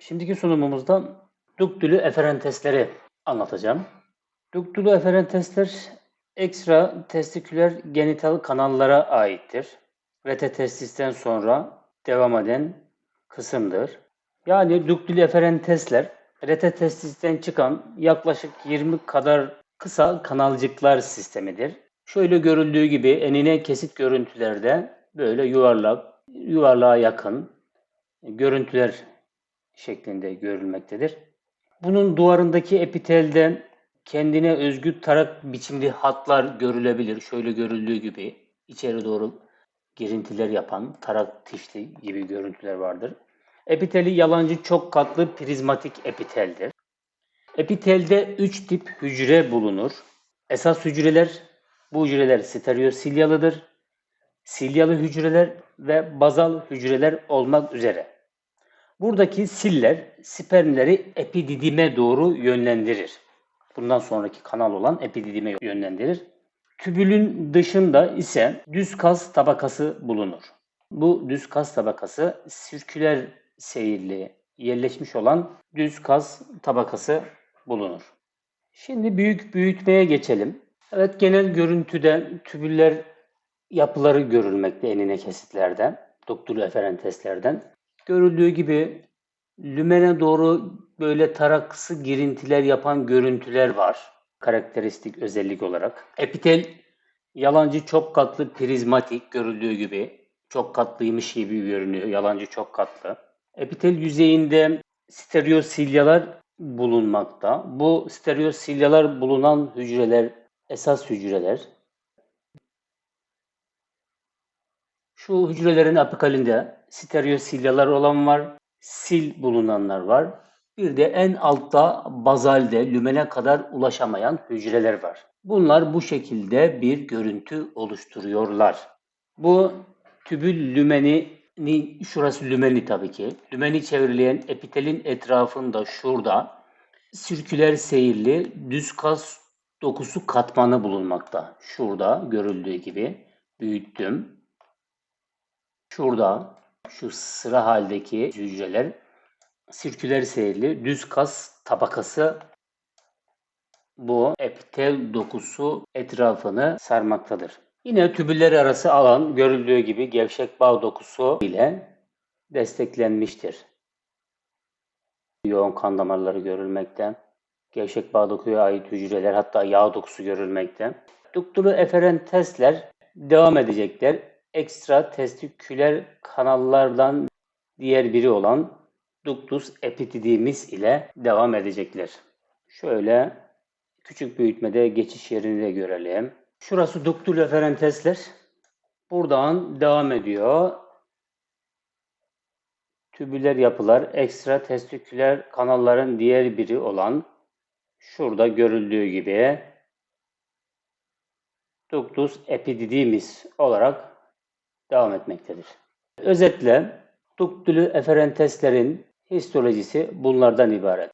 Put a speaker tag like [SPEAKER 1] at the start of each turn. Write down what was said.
[SPEAKER 1] Şimdiki sunumumuzda duktülü eferentesleri anlatacağım. Duktülü eferentesler ekstra testiküler genital kanallara aittir. Rete testisten sonra devam eden kısımdır. Yani duktülü eferentesler rete testisten çıkan yaklaşık 20 kadar kısa kanalcıklar sistemidir. Şöyle görüldüğü gibi enine kesit görüntülerde böyle yuvarlak, yuvarlığa yakın görüntüler şeklinde görülmektedir. Bunun duvarındaki epitelden kendine özgü tarak biçimli hatlar görülebilir. Şöyle görüldüğü gibi içeri doğru girintiler yapan tarak tişli gibi görüntüler vardır. Epiteli yalancı çok katlı prizmatik epiteldir. Epitelde 3 tip hücre bulunur. Esas hücreler, bu hücreler stereosilyalıdır. Silyalı hücreler ve bazal hücreler olmak üzere. Buradaki siller spermleri epididime doğru yönlendirir. Bundan sonraki kanal olan epididime yönlendirir. Tübülün dışında ise düz kas tabakası bulunur. Bu düz kas tabakası sirküler seyirli yerleşmiş olan düz kas tabakası bulunur. Şimdi büyük büyütmeye geçelim. Evet genel görüntüde tübüller yapıları görülmekte enine kesitlerden, duktulu eferenteslerden. Görüldüğü gibi lümene doğru böyle taraksı girintiler yapan görüntüler var. Karakteristik özellik olarak. Epitel yalancı çok katlı prizmatik görüldüğü gibi çok katlıymış gibi görünüyor. Yalancı çok katlı. Epitel yüzeyinde stereosilyalar bulunmakta. Bu stereosilyalar bulunan hücreler esas hücreler. Şu hücrelerin apikalinde stereosilyalar olan var, sil bulunanlar var. Bir de en altta bazalde lümene kadar ulaşamayan hücreler var. Bunlar bu şekilde bir görüntü oluşturuyorlar. Bu tübül lümeni şurası lümeni tabii ki. Lümeni çevreleyen epitelin etrafında şurada sirküler seyirli düz kas dokusu katmanı bulunmakta. Şurada görüldüğü gibi büyüttüm. Şurada şu sıra haldeki hücreler sirküler seyirli düz kas tabakası bu epitel dokusu etrafını sarmaktadır. Yine tübüller arası alan görüldüğü gibi gevşek bağ dokusu ile desteklenmiştir. Yoğun kan damarları görülmekte. Gevşek bağ dokuya ait hücreler hatta yağ dokusu görülmekte. Duktulu eferentesler devam edecekler. Ekstra testiküler kanallardan diğer biri olan ductus epididymis ile devam edecekler. Şöyle küçük büyütmede geçiş yerini de görelim. Şurası ductul eferentesler. Buradan devam ediyor. Tübüler yapılar ekstra testiküler kanalların diğer biri olan şurada görüldüğü gibi ductus epididymis olarak devam etmektedir. Özetle duktülü eferenteslerin histolojisi bunlardan ibaret.